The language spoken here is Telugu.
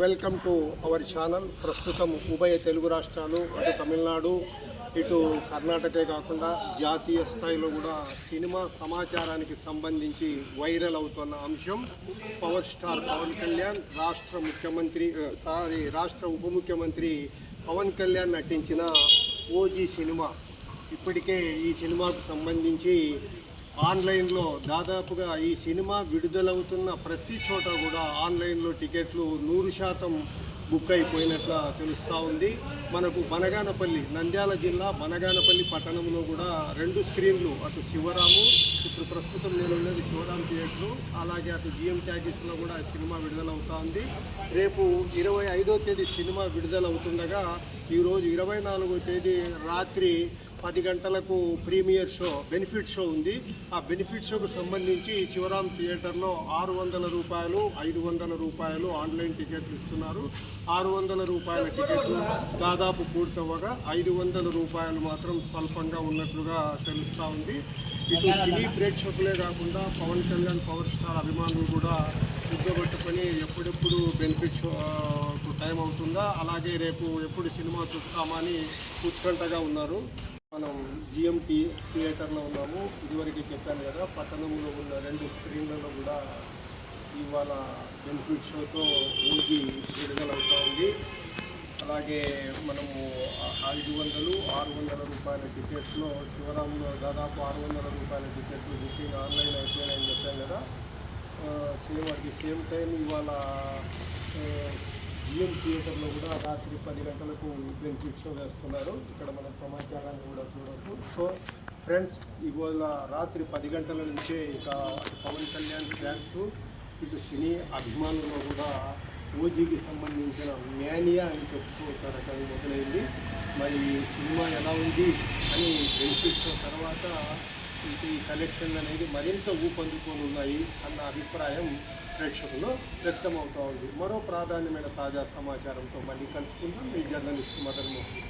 Welcome to our channel. ప్రస్తుతం ఉభయ తెలుగు రాష్ట్రాలు అటు తమిళనాడు ఇటు కర్ణాటకే కాకుండా జాతీయ స్థాయిలో కూడా సినిమా సమాచారానికి సంబంధించి వైరల్ అవుతున్న అంశం పవర్ స్టార్ పవన్ కళ్యాణ్ రాష్ట్ర ముఖ్యమంత్రి సారీ రాష్ట్ర ఉప ముఖ్యమంత్రి పవన్ కళ్యాణ్ నటించిన ఓజీ సినిమా. ఇప్పటికే ఈ సినిమాకు సంబంధించి ఆన్లైన్లో దాదాపుగా ఈ సినిమా విడుదలవుతున్న ప్రతి చోట కూడా ఆన్లైన్లో టికెట్లు నూరు శాతం బుక్ అయిపోయినట్ల తెలుస్తూ ఉంది. మనకు బనగానపల్లి నంద్యాల జిల్లా బనగానపల్లి పట్టణంలో కూడా రెండు స్క్రీన్లు అటు శివరాము ఇప్పుడు ప్రస్తుతం నేను ఉన్నది శివరాం థియేటర్ అలాగే అటు జిఎం ట్యాగీస్లో కూడా సినిమా విడుదలవుతా ఉంది. రేపు ఇరవై ఐదో తేదీ సినిమా విడుదలవుతుండగా ఈరోజు ఇరవై నాలుగో తేదీ రాత్రి పది గంటలకు ప్రీమియర్ షో బెనిఫిట్ షో ఉంది. ఆ బెనిఫిట్ షోకు సంబంధించి శివరాం థియేటర్లో ఆరు వందల రూపాయలు ఐదు వందల రూపాయలు ఆన్లైన్ టికెట్లు ఇస్తున్నారు. ఆరు వందల రూపాయల టికెట్లు దాదాపు పూర్తవ్వగా ఐదు వందల రూపాయలు మాత్రం స్వల్పంగా ఉన్నట్లుగా తెలుస్తూ ఉంది. ఇటు సినీ ప్రేక్షకులే కాకుండా పవన్ కళ్యాణ్ పవర్ స్టార్ అభిమానులు కూడా ఉద్యోగట్టుకొని ఎప్పుడెప్పుడు బెనిఫిట్ షో టైం అవుతుందా? అలాగే రేపు ఎప్పుడు సినిమా చూస్తామని ఉత్కంఠగా ఉన్నారు. మనం జిఎంటీ థియేటర్లో ఉన్నాము. ఇదివరకే చెప్పాను కదా పట్టణంలో ఉన్న రెండు స్క్రీన్లలో కూడా ఇవాళ బెనిఫిట్ షోతో ఊగి విడుదలవుతూ ఉంది. అలాగే మనము ఐదు వందలు ఆరు వందల రూపాయల టికెట్లో శివరాములో దాదాపు ఆరు వందల రూపాయల టికెట్లు బుకింగ్ ఆన్లైన్ అయిపోయినాయని చెప్పాను కదా. Same at the same time ఇవాళ జిఎం థియేటర్లో కూడా రాత్రి పది గంటలకు బెనిఫిట్ షో వేస్తున్నారు. ఇక్కడ మనం సో ఫ్రెండ్స్ ఇవాళ రాత్రి పది గంటల నుంచే ఇక పవన్ కళ్యాణ్ ఫ్యాన్స్ ఇటు సినీ అభిమానుల్లో కూడా ఓజీకి సంబంధించిన మేనియా అని చెప్పుకోవచ్చు ఆ రకంగా మొదలైంది. మరి సినిమా ఎలా ఉంది అని బెనిఫిట్ తర్వాత ఈ కలెక్షన్ అనేది మరింత ఊపందుకొని ఉన్నాయి అన్న అభిప్రాయం ప్రేక్షకులు వ్యక్తమవుతూ ఉంది. మరో ప్రాధాన్యమైన తాజా సమాచారంతో మళ్ళీ కలుసుకుందాం. మీ జర్నలిస్ట్ మదన్ మోహన్.